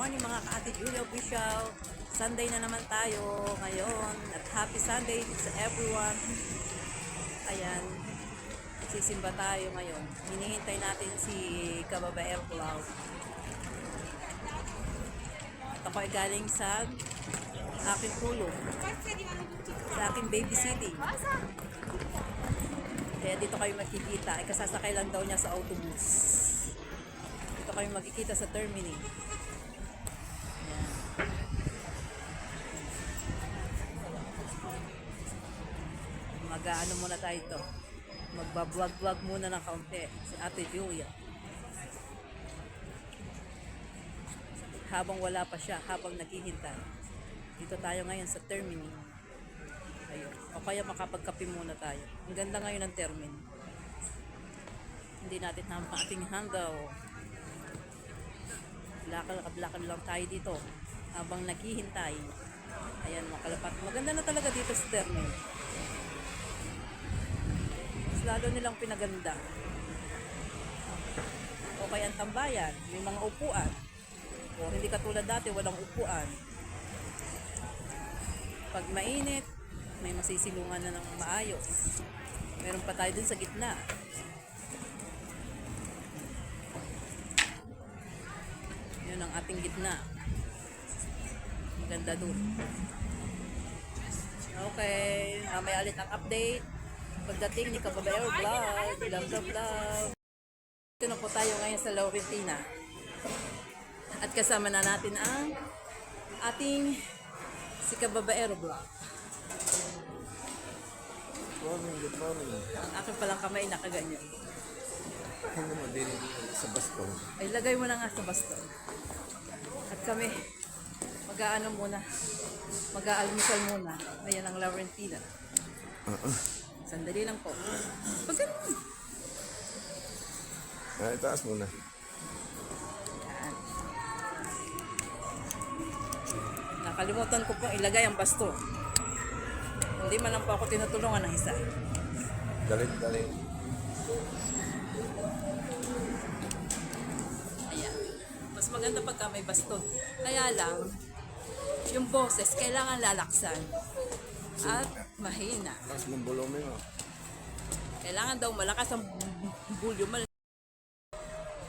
morning mga ka-ate Julia Official. Sunday na naman tayo ngayon. At happy Sunday sa everyone. Ayan. Sisimba tayo ngayon. Hinihintay natin si Kababaer Cloud. At ako ay galing sa aking tulong. Sa aking babysitting. Kaya dito kayo magkikita. Ay kasasakay lang daw niya sa autobus. Dito kayo magkikita sa terminal. Mag-ano muna tayo ito. Magbablog-vlog muna ng kaunti. Si Ate Julia. Habang wala pa siya, habang naghihintay. Dito tayo ngayon sa terminal. Ayun. O kaya makapagkape muna tayo. Ang ganda ngayon ng termin. Hindi natin hampa ating handle. Lakal-lakal lang tayo dito habang naghihintay. Ayan mga kalapat. Maganda na talaga dito sa termin. Mas lalo nilang pinaganda. O kaya ang tambayan, may mga upuan. O hindi katulad dati, walang upuan. Pag mainit, may masisilungan na ng maayos. Meron pa tayo dun sa gitna. Yun ang ating gitna. Maganda dun. Okay, may alit ang update. Pagdating ni Kababayo Vlog, love, love, love. Ito na po tayo ngayon sa Laurentina. At kasama na natin ang ating si Kababaero Vlog. Morning, good morning. Ang aking palang kamay nakaganyan. Hindi mo din sa baston. Ay, lagay mo na nga sa baston. At kami, mag-aano muna, mag-aalmusal muna. Ayan ang Laurentina. Uh-uh. Sandali lang po. Pag ganun. Ay, taas muna. Yan. Nakalimutan ko pong ilagay ang basto. Hindi man lang po ako tinutulungan ng isa. Galit, galit. Ayan. Mas maganda pagka may baston. Kaya lang, yung boses kailangan lalaksan. At mahina. Taas ng volume mo. Kailangan daw malakas ang volume. Mal-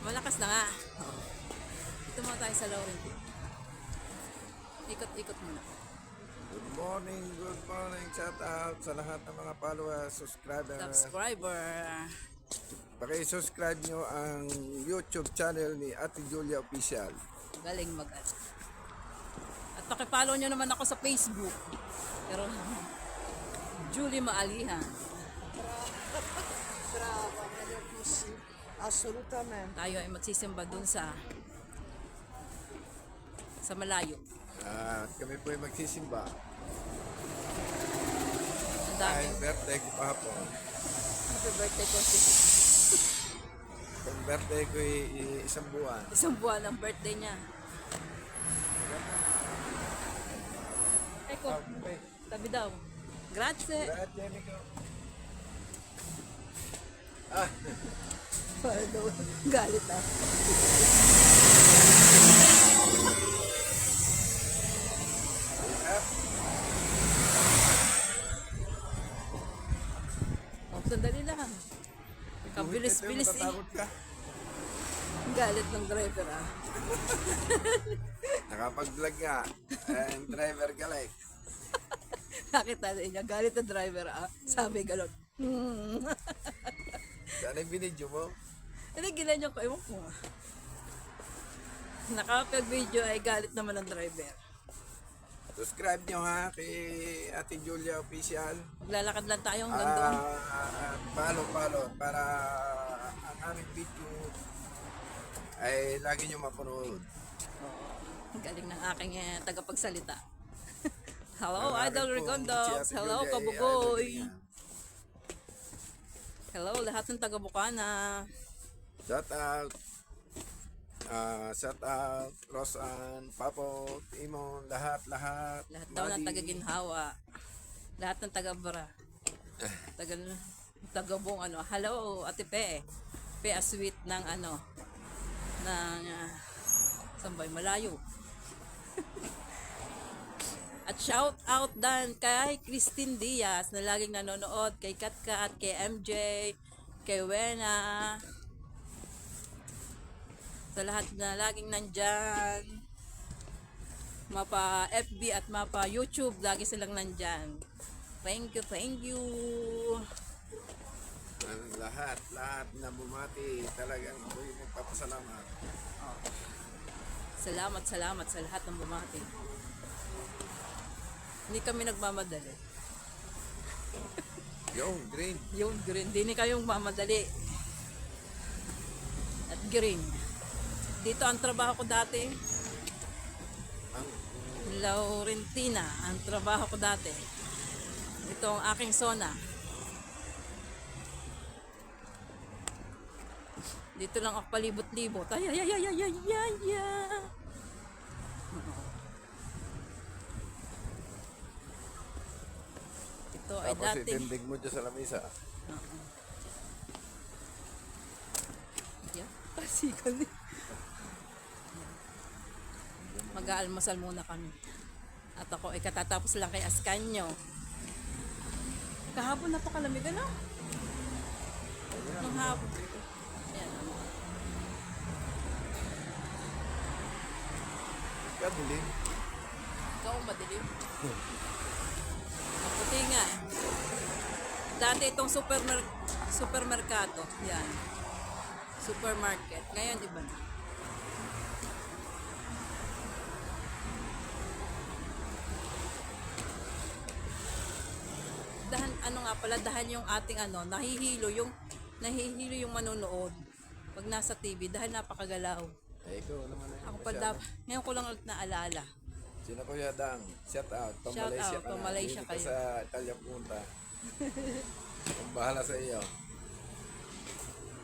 Malakas na nga. Ito muna tayo sa Laurenti. Ikot-ikot muna. Good morning, good morning. Shout out sa lahat ng mga followers, subscribers. Subscriber. Paki-subscribe nyo ang YouTube channel ni Ate Julia Official. Galing mag At pakipollow nyo naman ako sa Facebook. Pero, Julie Maalihan. Brava, melhor possível. Assolutamente. Tayo ay magsisimba dun sa sa malayo. At kami po ay magsisimba. Ang dami. birthday ko pa po. Happy birthday ko si Ang birthday ko ay ay isang buwan. Isang buwan ang birthday niya. Ay ko, Okay. tabi daw. Grazie. Yan ikaw. Ah, Pardon. Galit ah. Oh, sandali lang. Kabilis-bilis eh. Galit ng driver ah. Nakapag-vlog nga. And driver ka like. Nakita niya, galit ng driver ah. Sabi galon. Hmm. Saan yung binidyo mo? Hindi, ginanyan ko. Ewan ko. ah. Nakapag-video ay galit naman ng driver. Subscribe nyo ha kay Ate Julia Official. Maglalakad lang tayo hanggang doon. Ah, follow, follow para ang aming video ay lagi nyo mapanood. Ang Galing ng aking eh, tagapagsalita. Hello, Idol Ate Hello, Kabugoy. Hello, lahat ng taga Bukana. Shout out. Ah, shout out Rosan, Papo, Timon, lahat, lahat. Lahat daw ng Buddy. taga Ginhawa. Lahat ng taga Bra. Taga, taga buong ano. Hello, Ate Pe. Pe Aswit ng ano, ng, uh, saan ba yun? malayo. At shout out dan kay Christine Diaz na laging nanonood, kay Katkat, kay MJ, kay Wena. Sa lahat na laging nandyan. Mapa FB at mapa YouTube, lagi silang nandyan. Thank you, thank you. Ang lahat, lahat na bumati, talagang ako'y nagpapasalamat. Salamat, salamat sa lahat ng bumati. Hindi kami nagmamadali. Yung, green. Yung green, hindi kayong mamadali. At green. Dito ang trabaho ko dati, Ang, Laurentina, ang trabaho ko dati. Ito ang aking zona. Dito lang ako palibot-libot. Ay, ay, ay, ay, ay, ay, ay, ay. Ito ay tapos dating... itindig mo dyan sa lamisa. Yeah, pasigal ni. Mag-aalmasal muna kami. At ako ay katatapos lang kay Ascanyo. Kahapon napakalamig ano? Nung hapon. Ayan. Kabilin. Ikaw ang madilim. Maputi nga. eh. Dati itong supermer supermerkado. Yan. Supermarket. Ngayon iba na. Dahan, ano nga pala, dahan yung ating ano, nahihilo yung, nahihilo yung manonood. Pag nasa TV, dahil napakagalaw. Eh, ikaw naman. Ako pa dap, ngayon ko lang ulit naalala. Sino ko Dang? Shout out. Pang Shout Malaysia out, ka pang na. Malaysia Hindi ka kayo. sa Italia punta. Ang bahala sa iyo.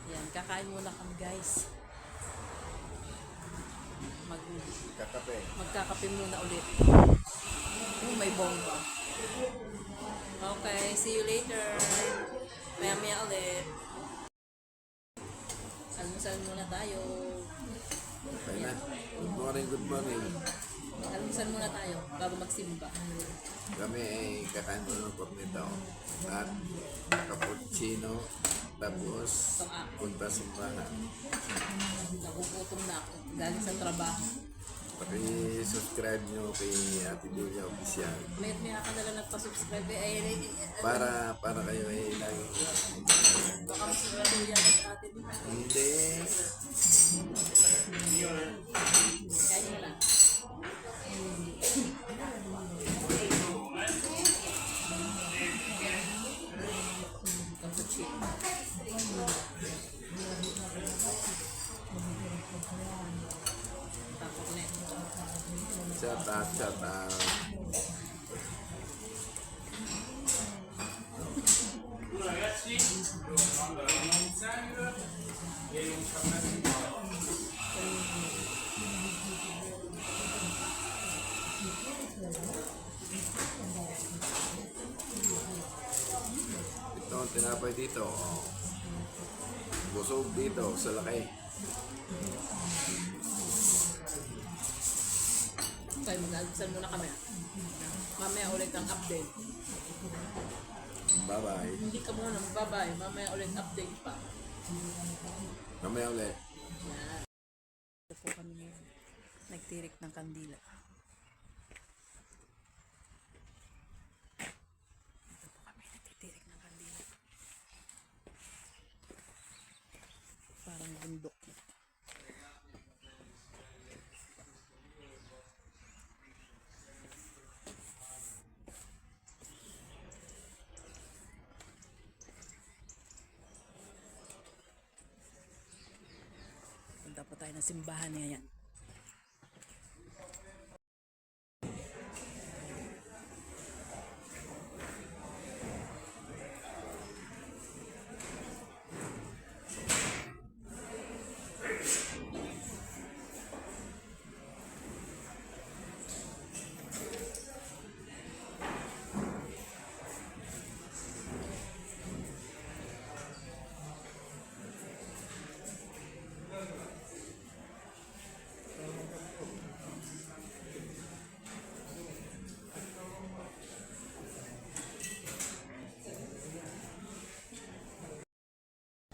Yan, kakain muna kami guys. Mag, Kakape. magkakape muna ulit. Oh, may bomba. Okay, see you later. Maya maya ulit. Almusal muna tayo. Okay na. Good morning, good morning. Almusal muna tayo bago magsimba. Kami ay kakain muna ng kornito. At cappuccino. Tapos punta sa bahay. Nagugutom na ako galing sa trabaho. Paki-subscribe nyo kay Ate Julia Official. May may ka na lang nagpa-subscribe eh. Ay, ay, ay, Para, para kayo ay lagi. baka mas yan sa atin. Hindi. Mo lang. Out, shout out. Ito ang tinapay dito. Busog dito sa laki. Okay, mag-almusal muna kami. Mamaya ulit ang update. Bye-bye. Hindi ka muna magbabay. Mamaya ulit update pa. Mamaya ulit. Yan. Ito po kami ngayon. Nagtirik ng kandila. Ito po kami nagtitirik ng kandila. Parang bundok. Po tayo ng simbahan ngayon.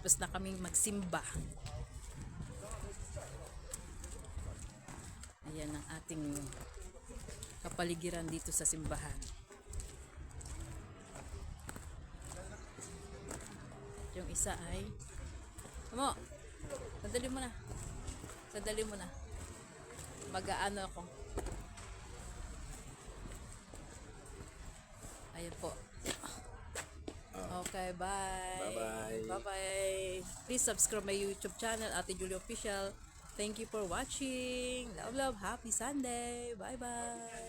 Tapos na kaming magsimba. Ayan ang ating kapaligiran dito sa simbahan. Yung isa ay Mo, sandali mo na. Sandali mo na. Mag-aano ako. Ayan po. Okay, bye. Bye-bye. Bye-bye. Please subscribe my YouTube channel, Ate Julie Official. Thank you for watching. Love, love. Happy Sunday. Bye-bye.